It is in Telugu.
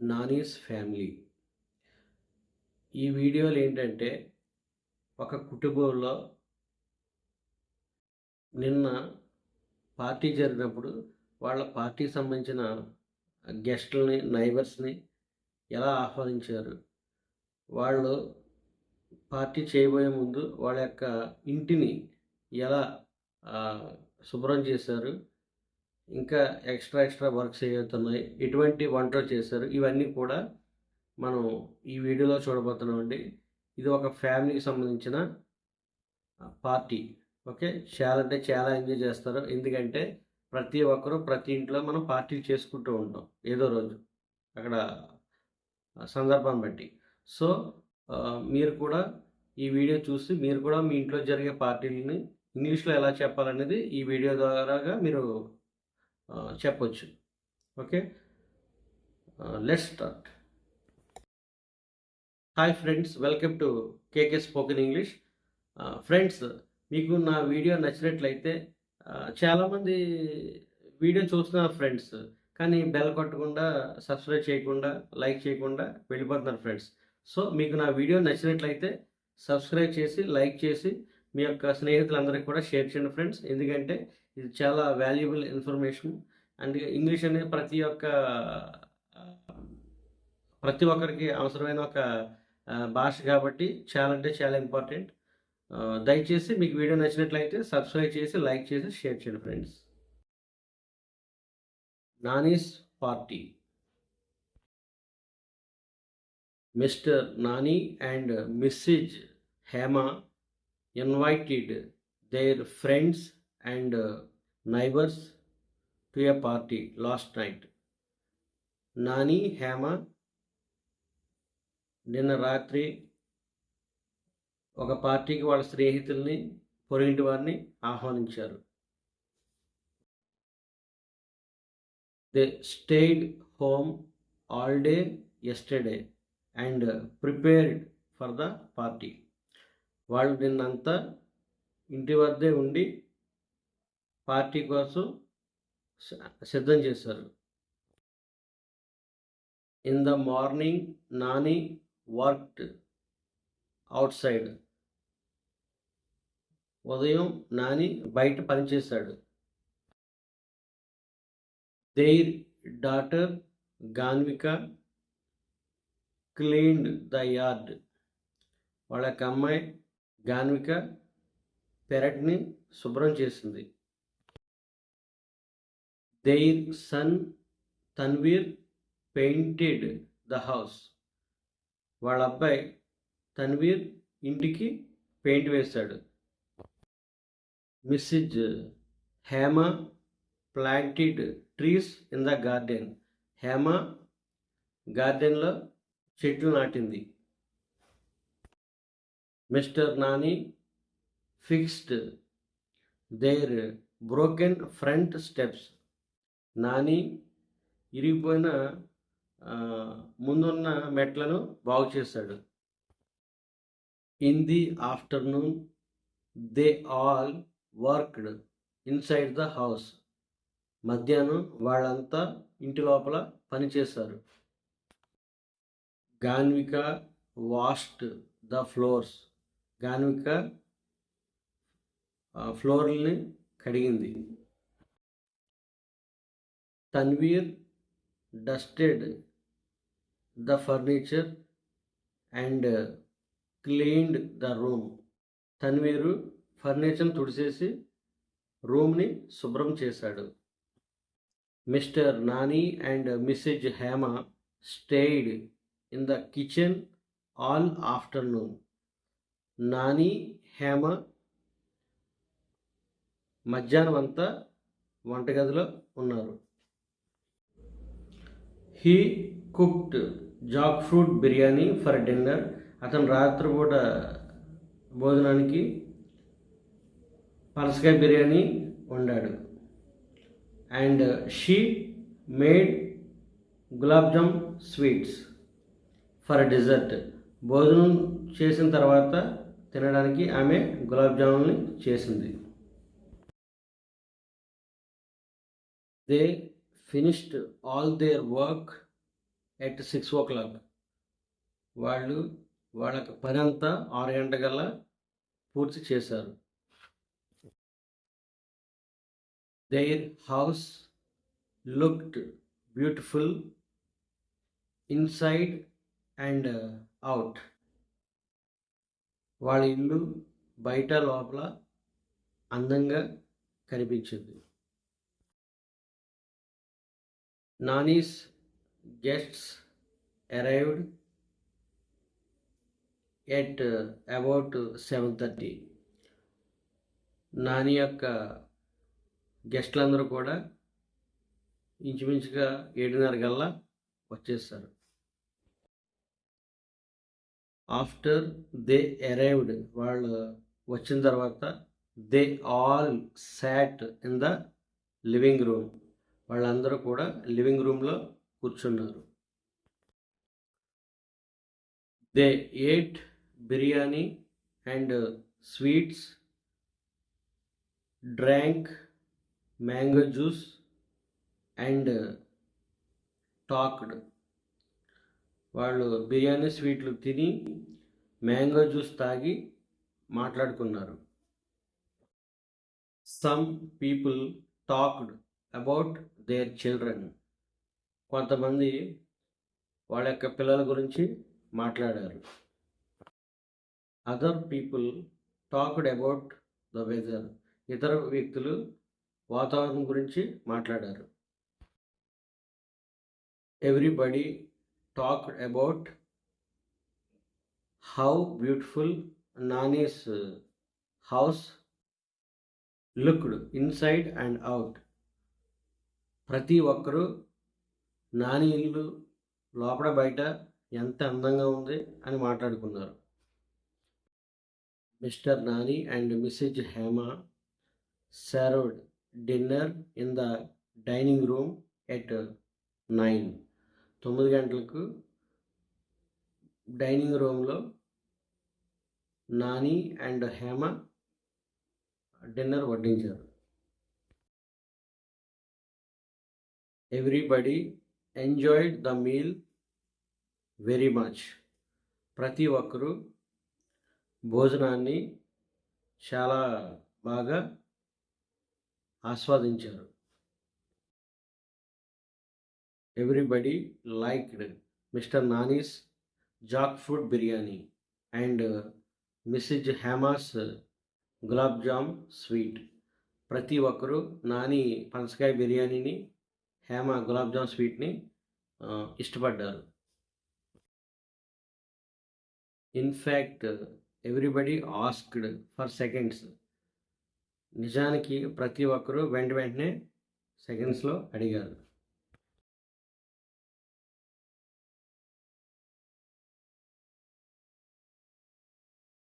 నానీస్ ఫ్యామిలీ. ఈ వీడియోలు ఏంటంటే ఒక కుటుంబంలో నిన్న పార్టీ జరిగినప్పుడు వాళ్ళ పార్టీకి సంబంధించిన గెస్టులని నైబర్స్ని ఎలా ఆహ్వానించారు? వాళ్ళు పార్టీ చేయబోయే ముందు వాళ్ళ యొక్క ఇంటిని ఎలా శుభ్రం చేశారు? ఇంకా ఎక్స్ట్రా ఎక్స్ట్రా వర్క్స్ ఏవవుతున్నాయి ఎటువంటి వంటలు చేశారు. ఇవన్నీ కూడా మనం ఈ వీడియోలో చూడబోతున్నామండి. ఇది ఒక ఫ్యామిలీకి సంబంధించిన పార్టీ. ఓకే? చాలా అంటే చాలా ఎంజాయ్ చేస్తారు. ఎందుకంటే ప్రతి ఒక్కరూ ప్రతి ఇంట్లో మనం పార్టీలు చేసుకుంటూ ఉంటాం ఏదో రోజు అక్కడ సందర్భాన్ని బట్టి. సో మీరు కూడా ఈ వీడియో చూసి మీరు కూడా మీ ఇంట్లో జరిగే పార్టీలని ఇంగ్లీష్లో ఎలా చెప్పాలనేది ఈ వీడియో ద్వారాగా మీరు చెప్పొచ్చు. Okay? Let start hi friends welcome to KK spoken English friends మీకు నా వీడియో నచ్చినట్లయితే చాలామంది వీడియో చూస్తున్నారు ఫ్రెండ్స్ కానీ బెల్ కొట్టకుండా సబ్స్క్రైబ్ చేయకుండా లైక్ చేయకుండా వెళ్ళిపోతున్నారు ఫ్రెండ్స్ సో మీకు నా వీడియో నచ్చినట్లయితే సబ్స్క్రైబ్ చేసి లైక్ చేసి మీ యొక్క స్నేహితులందరికీ కూడా షేర్ చేయండి ఫ్రెండ్స్. ఎందుకంటే ఇది చాలా వాల్యుబుల్ ఇన్ఫర్మేషన్. అండ్ ఇంగ్లీష్ అనేది ప్రతి ఒక్క ప్రతి ఒక్కరికి అవసరమైన ఒక భాష కాబట్టి చాలా అంటే చాలా ఇంపార్టెంట్. దయచేసి మీకు వీడియో నచ్చినట్లయితే సబ్స్క్రైబ్ చేసి లైక్ చేసి షేర్ చేయండి friends. Nani's party. Mr Nani and Mrs Hema invited their friends and uh, neighbors to a party last night. Nani Hema నిన్న రాత్రి ఒక పార్టీకి వాళ్ళ స్నేహితుల్ని పొరుగింటి వారిని ఆహ్వానించారు they stayed home all day yesterday and prepared for the party వాళ్ళు నిన్నంతా ఇంటి వద్దే ఉండి పార్టీ కోసం సిద్ధం చేశారు. In the morning Nani worked outside. ఉదయం నాని బయట పనిచేశాడు their daughter Ganvika cleaned the yard. వాళ్ళ అమ్మాయి గాన్విక పెరట్ని శుభ్రం చేసింది. Their son Tanvir painted the house. వాళ్ళ అబ్బాయి తన్వీర్ ఇంటికి పెయింట్ వేశాడు. Mrs Hema planted trees in the garden. Hema గార్డెన్లో చెట్లు నాటింది. Mr Nani fixed their broken front steps. Nani ఇరిగిపోయిన ముందున్న మెట్లను బాగు చేశాడు. In the afternoon they all worked inside the house. మధ్యాహ్నం వాళ్ళంతా ఇంటి లోపల పనిచేశారు Ganvika washed the floors. Ganvika ఫ్లోర్ని కడిగింది. Tanvir dusted the furniture and cleaned the room. Tanvir furniture తుడిచేసి రూమ్ని శుభ్రం చేశాడు. Mr Nani and Mrs Hema stayed in the kitchen all afternoon. Nani Hema మధ్యాహ్నం అంతా వంటగదిలో ఉన్నారు. He cooked jackfruit biryani for dinner. అతను రాత్రిపూట భోజనానికి పనసకాయ biryani వండాడు. And she made gulab jam sweets for dessert. భోజనం చేసిన తర్వాత తినడానికి ఆమె గులాబ్ జామున్ని చేసింది. They finished all their work at six o'clock వాళ్ళు వాళ్ళకి పని అంతా ఆరు గంటకల్లా పూర్తి చేశారు. Their house looked beautiful inside and out వాళ్ళ ఇల్లు బయట లోపల అందంగా కనిపించింది. Nani's guests arrived at about seven thirty Nani యొక్క గెస్ట్లందరూ కూడా ఇంచుమించుగా ఏడున్నర గల్లా వచ్చేస్తారు ఆఫ్టర్ దే అరైవ్డ్ వాళ్ళు వచ్చిన తర్వాత they all sat in the living room. వాళ్ళందరూ కూడా లివింగ్ రూమ్లో కూర్చున్నారు. They ate biryani and sweets drank mango juice and talked. వాళ్ళు బిర్యానీ స్వీట్లు తిని మ్యాంగో జ్యూస్ తాగి మాట్లాడుకున్నారు. Some people talked about their children కొంతమంది వాళ్ళ యొక్క పిల్లల గురించి మాట్లాడారు. Other people talked about the weather ఇతర వ్యక్తులు వాతావరణం గురించి మాట్లాడారు. Everybody talked about how beautiful Nani's house looked inside and out ప్రతి ఒక్కరూ నాని ఇల్లు లోపల బయట ఎంత అందంగా ఉంది అని మాట్లాడుకున్నారు. Mr Nani and Mrs Hema served dinner in the dining room at nine తొమ్మిది గంటలకు డైనింగ్ రూమ్లో Nani and Hema dinner వడ్డించారు. Everybody enjoyed the meal very much. ప్రతి ఒక్కరూ భోజనాన్ని చాలా బాగా ఆస్వాదించారు. Everybody liked Mr Nani's jackfruit biryani and Mrs Hema's gulab jam sweet ప్రతి ఒక్కరూ నాని పనసకాయ బిర్యానీని హేమ గులాబ్ జామ్ స్వీట్ని ఇష్టపడ్డారు. In fact everybody asked for seconds. నిజానికి ప్రతి ఒక్కరూ వెంట వెంటనే సెకండ్స్లో అడిగారు.